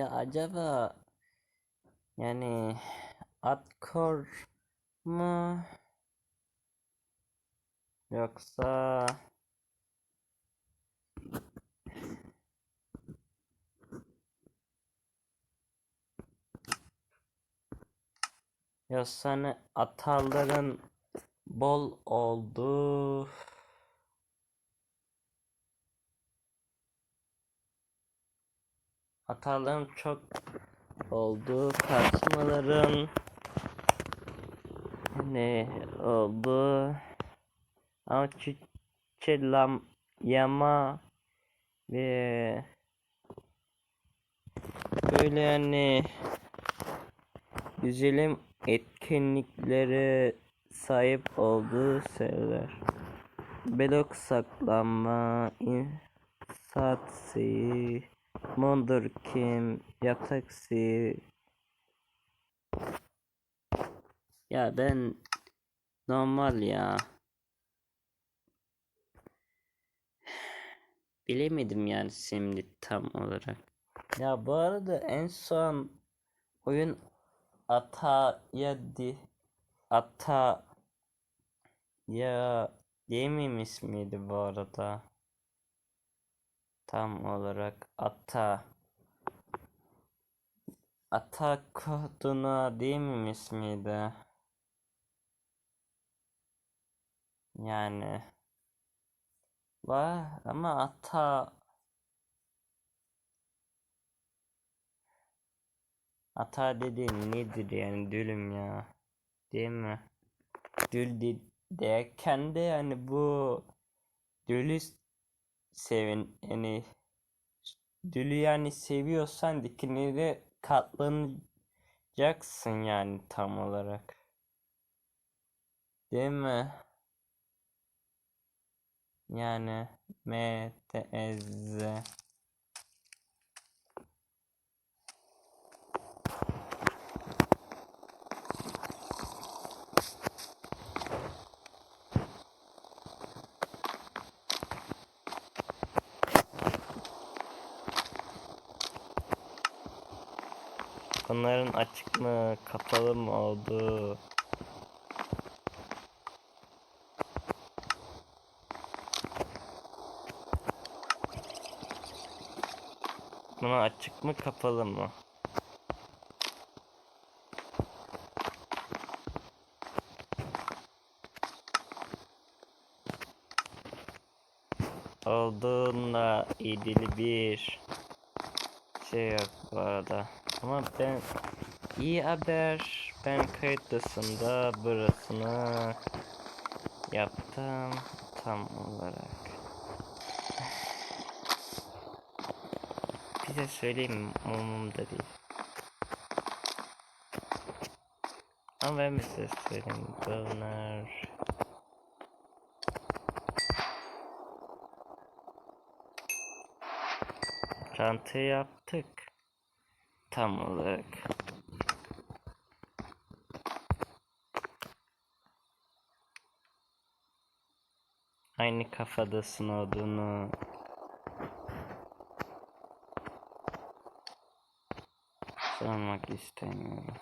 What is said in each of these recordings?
Ya acaba yani Atkor mu? Yoksa yoksa hani atarların bol olduğu Hataların çok olduğu tartışmaların ne oldu ama çiçelam yama ve böyle yani güzelim etkinliklere sahip olduğu şeyler. Blok saklanma, insaat şeyi, Mondur kim? Yataksi. Ya ben normal ya. Bilemedim yani şimdi tam olarak. Ya bu arada en son oyun ata ya di ata ya Yemin ismiydi bu arada. Tam olarak ata ata koduna değil mi ismiydi? Yani var ama ata ata dediğin nedir yani dülüm ya değil mi? Dül de, derken de yani bu dülü sevin yani dülü yani seviyorsan dikinleri katlanacaksın yani tam olarak. Değil mi? Yani M T Z Bunların açık mı, kapalı mı olduğu Buna açık mı, kapalı mı? Olduğunda ilgili bir şey yok bu arada. Ama ben iyi haber ben kayıt dışında burasını yaptım tam olarak. Bir de söyleyeyim umumda değil. Ama ben bir size söyleyeyim. Bunlar Çanta yaptık. Tam olarak. Aynı kafadasın olduğunu sormak istemiyorum.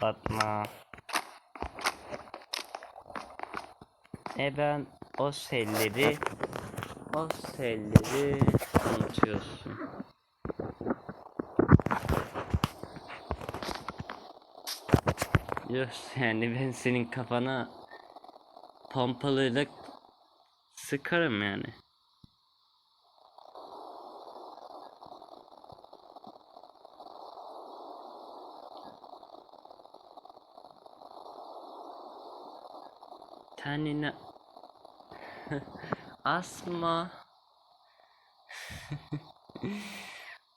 Kapatma. E ben o selleri o selleri unutuyorsun. Yok yani ben senin kafana pompalıyla sıkarım yani. Tenine asma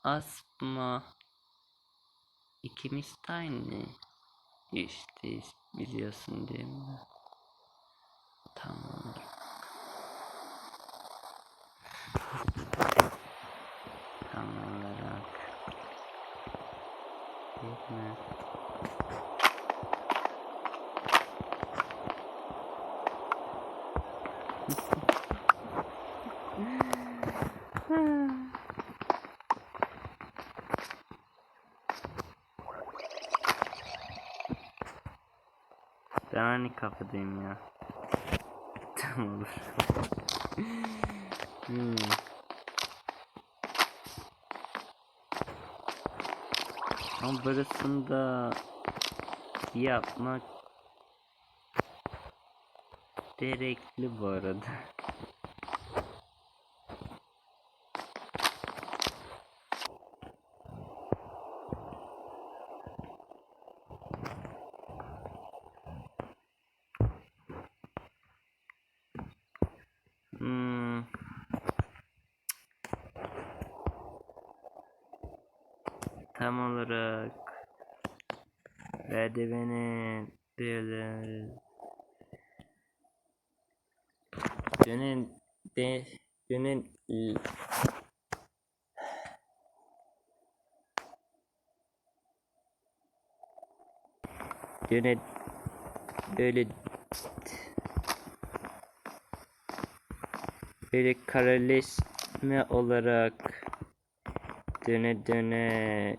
asma ikimiz de aynı işte biliyorsun değil mi? Tamam. Değil mi? Ben aynı kafadayım ya. Tamam olur. hmm. Ama burasında yapmak gerekli bu arada. Tam olarak merdivenin böyle dünün de l- dünün böyle böyle kareleşme olarak döne döne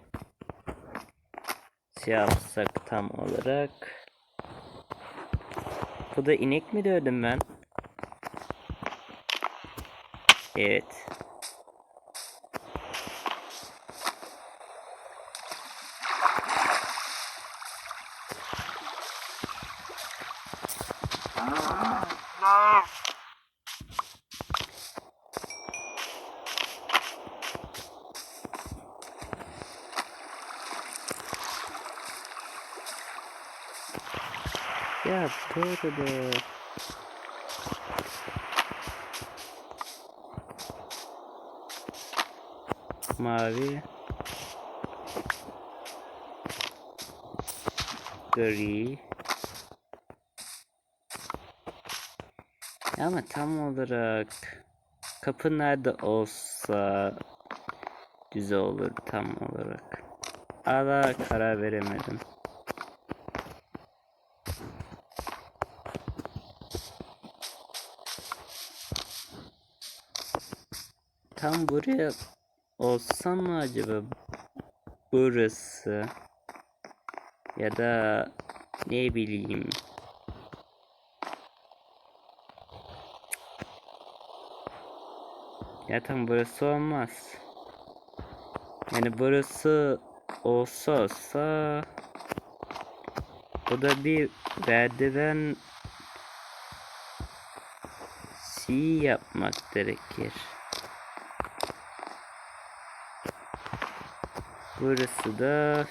yapsak tam olarak bu da inek mi dövdüm ben? Evet. Ya doğru da. Mavi. Gri. Ama tam olarak kapı nerede olsa güzel olur tam olarak. Hala karar veremedim. Tam buraya olsa mı acaba burası? Ya da ne bileyim. Ya tam burası olmaz. Yani burası olsa olsa bu da bir merdiven si yapmak gerekir Burası da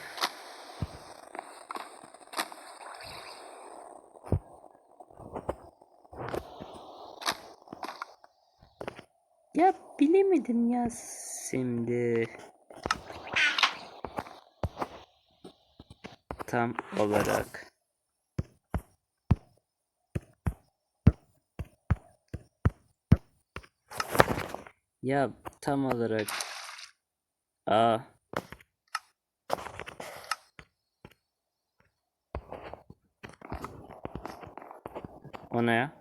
Ya bilemedim ya şimdi. Tam olarak. Ya tam olarak. Aa. O ne ya?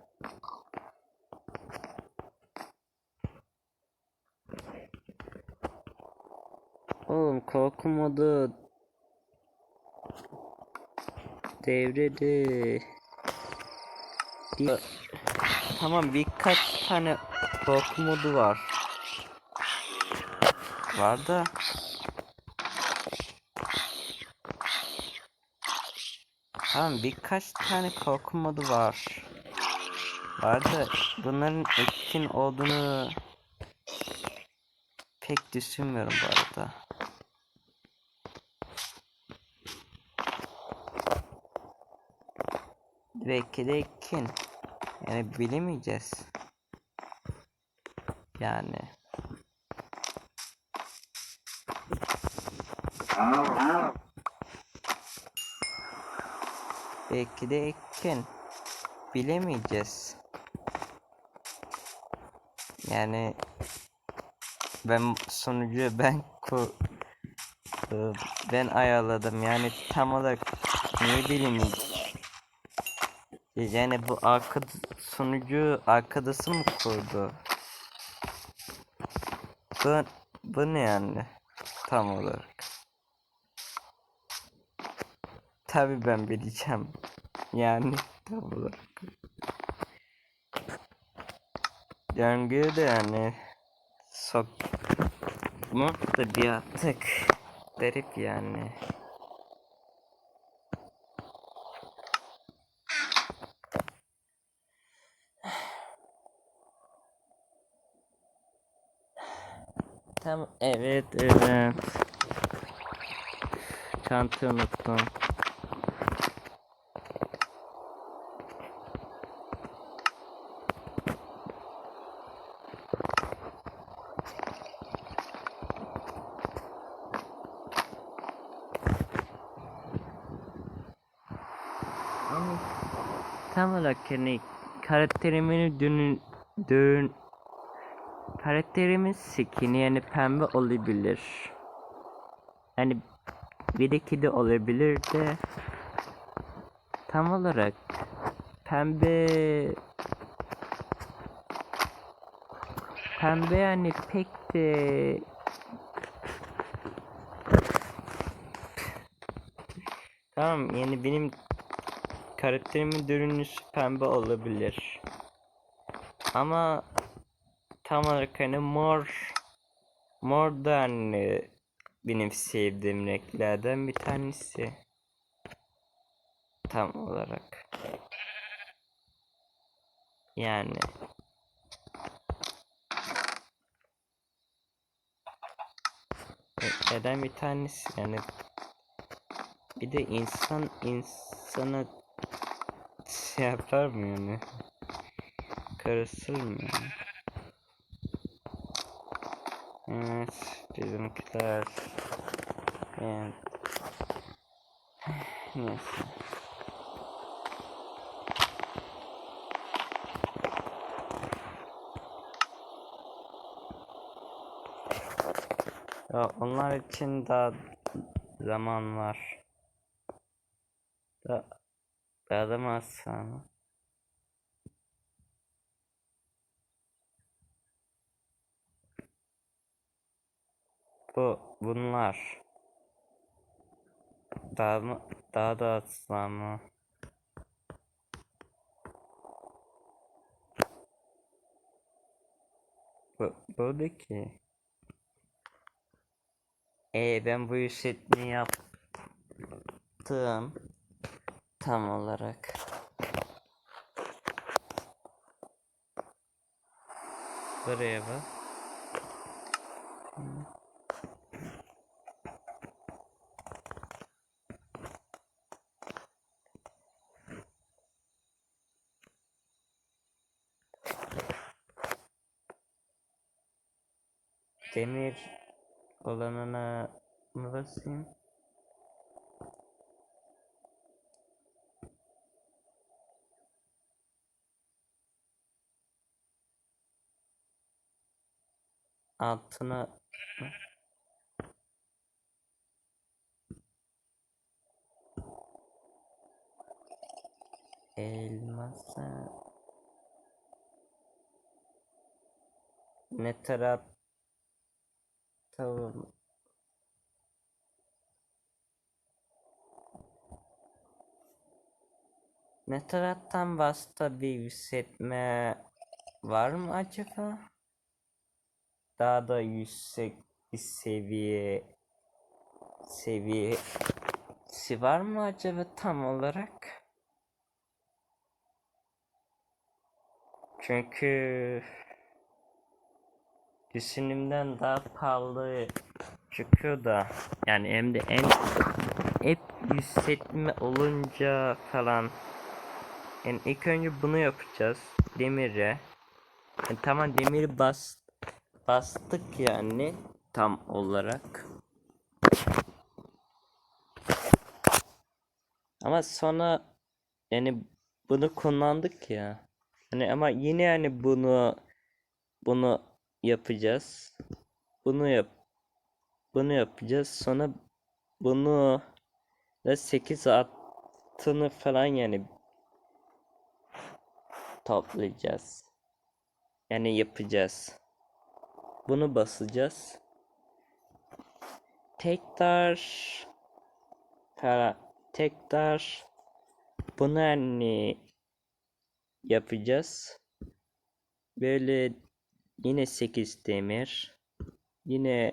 Oğlum modu devrede. Di- Tamam birkaç tane korku modu var. Var da. Tamam birkaç tane korku modu var. Var da bunların etkin olduğunu pek düşünmüyorum bu arada. Belki de etkin. Yani bilemeyeceğiz. Yani. Belki de etkin. Bilemeyeceğiz. Yani ben sonucu ben ayarladı. Ben ayarladım yani tam olarak ne bileyim. Yani bu arkada sunucu arkadası mı kurdu? Bu, bu ne yani? Tam olarak. Tabi ben bileceğim. Yani tam olarak. Döngü de yani mu da bir artık garip yani. Tam evet evet. Çantayı unuttum. Yani tam olarak yani karakterimin dün dün karakterimin skin'i yani pembe olabilir. Yani bir de olabilir de tam olarak pembe pembe yani pek de Tamam yani benim karakterimin görünüşü pembe olabilir. Ama tam olarak hani mor mor da hani benim sevdiğim renklerden bir tanesi. Tam olarak. Yani. Neden bir tanesi yani bir de insan insana şey yapar mı yani? Karışır mı yani? Evet, bizimkiler yani neyse. Ya onlar için daha zaman var. Da daha da mı az sonra? Bu bunlar daha daha da mı? Bu buradaki e ben bu işletmeyi yaptım tam olarak. Buraya bak. Demir olanına mı basayım? Altına elmasa ne taraf Tamam. Ne taraftan basta bir yükseltme var mı acaba? Daha da yüksek bir seviye seviyesi var mı acaba tam olarak? Çünkü düşündüğümden daha pahalı çıkıyor da yani hem de en hep yükseltme olunca falan yani ilk önce bunu yapacağız demire yani tamam demiri bas bastık yani tam olarak ama sonra yani bunu kullandık ya hani ama yine yani bunu bunu yapacağız bunu yap bunu yapacağız sonra bunu da 8 attığını falan yani toplayacağız. Yani yapacağız. Bunu basacağız. Tekrar para tekrar bunu hani yapacağız. Böyle yine 8 demir. Yine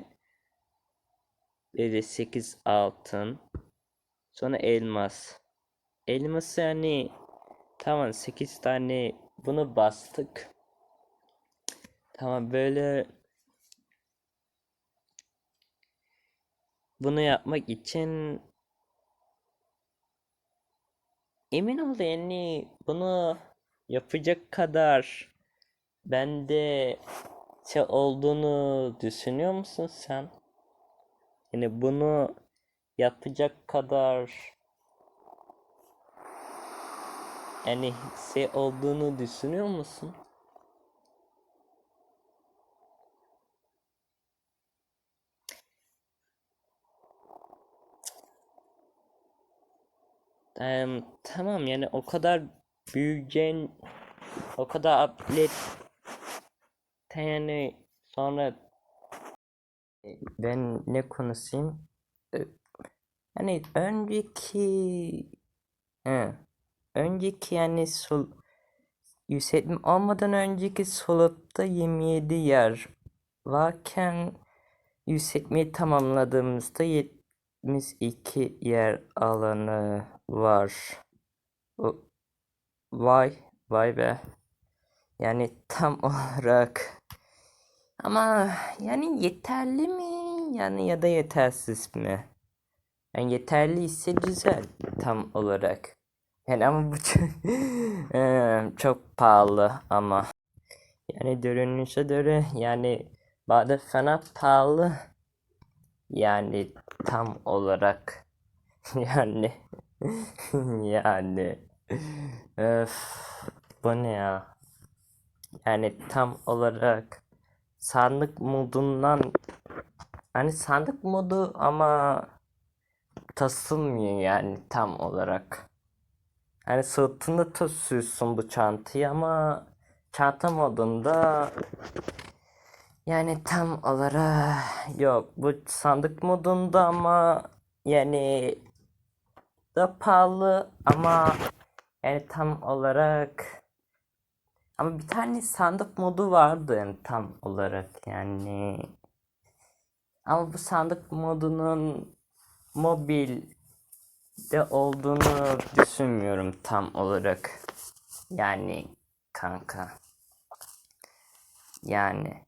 böyle 8 altın. Sonra elmas. Elması yani tamam 8 tane bunu bastık. Tamam böyle bunu yapmak için emin ol yani bunu yapacak kadar bende şey olduğunu düşünüyor musun sen? Yani bunu yapacak kadar yani şey olduğunu düşünüyor musun? Em, tamam yani o kadar büyüyeceğin o kadar atlet yani sonra e, ben ne konuşayım? Yani önceki he, önceki yani sol yükseltme olmadan önceki slopta 27 yer varken yükseltmeyi tamamladığımızda 72 yer alanı var. Vay vay be. Yani tam olarak ama yani yeterli mi? Yani ya da yetersiz mi? Yani yeterli ise güzel tam olarak. Yani ama bu çok, çok pahalı ama. Yani görünüşe göre yani bana fena pahalı. Yani tam olarak. Yani yani öf bu ne ya? Yani tam olarak sandık modundan hani sandık modu ama tasılmıyor yani tam olarak. Hani sırtında taşıyorsun bu çantayı ama çanta modunda yani tam olarak yok bu sandık modunda ama yani da pahalı ama yani tam olarak ama bir tane sandık modu vardı yani tam olarak yani ama bu sandık modunun mobil de olduğunu düşünmüyorum tam olarak. Yani kanka. Yani.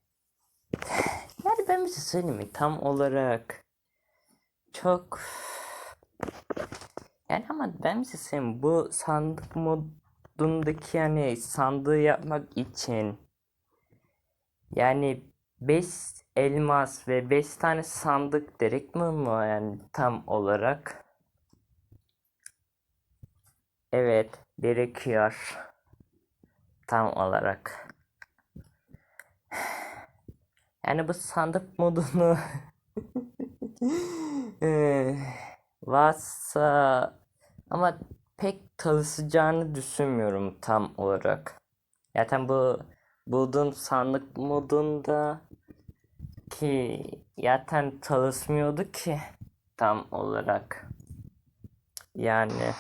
Yani ben bir şey söyleyeyim mi? Tam olarak çok yani ama ben mi? Bu sandık modundaki yani sandığı yapmak için yani 5 elmas ve 5 tane sandık gerek mi mu yani tam olarak? Evet, gerekiyor. Tam olarak. Yani bu sandık modunu varsa ama pek çalışacağını düşünmüyorum tam olarak. Zaten bu bulduğum sandık modunda ki zaten çalışmıyordu ki tam olarak. Yani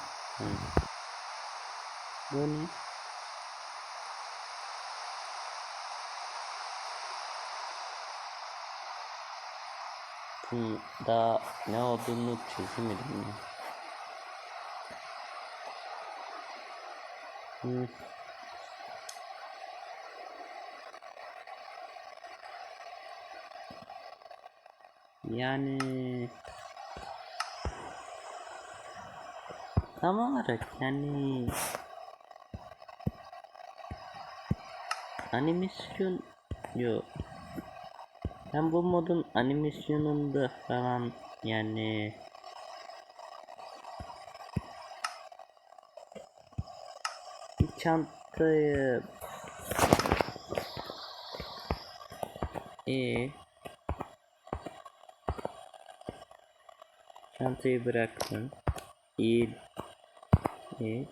bu ne? Daha ne olduğunu çözemedim ya. Yani tam olarak yani animasyon yok. Ben bu modun animasyonunda falan yani çantayı e Çantayı bıraktım. İyi. İyi.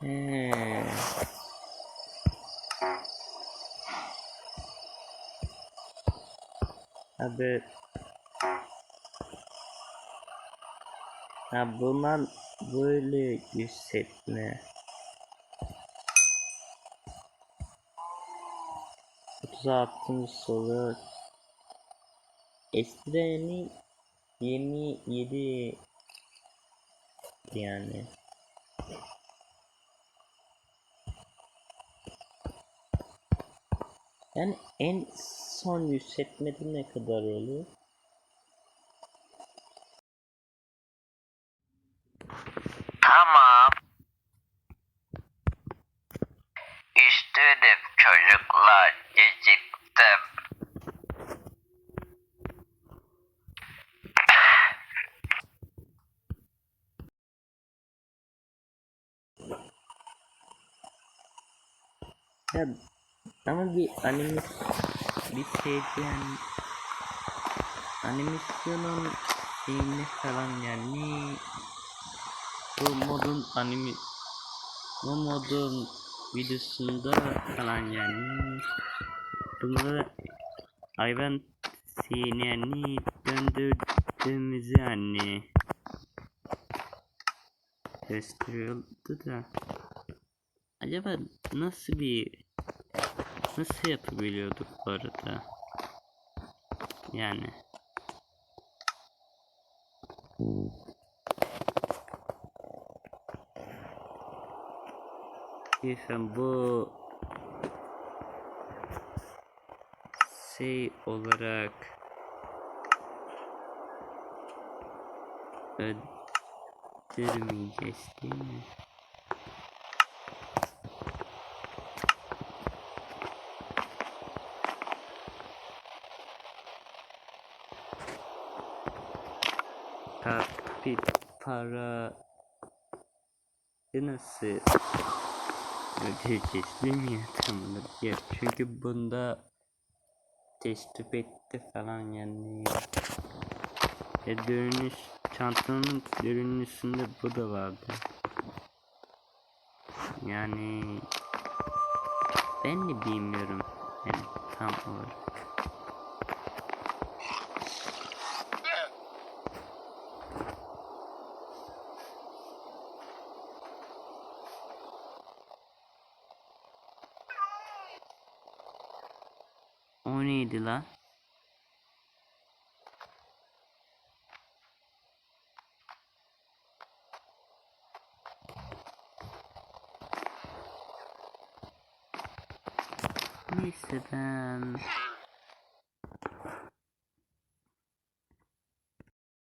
He. Abi. Ha bundan böyle hissetme. 36. soru. Eskiden 27 yani. Yani en son yükseltmede ne kadar oluyor? Ya ama bir anime bir şeyden animasyonun şeyini falan yani bu modun anime bu modun videosunda falan yani bunları hayvan şeyini yani döndürdüğümüzü yani gösteriyordu da. Acaba nasıl bir nasıl yapabiliyorduk bu arada yani Efendim bu şey olarak öldürmeyeceğiz değil mi? Kapit para nasıl ödeyeceğiz değil mi? Ya çünkü bunda teşrif etti falan yani. Ya dönüş çantanın görünüşünde bu da vardı. Yani ben de bilmiyorum. Yani tam olarak O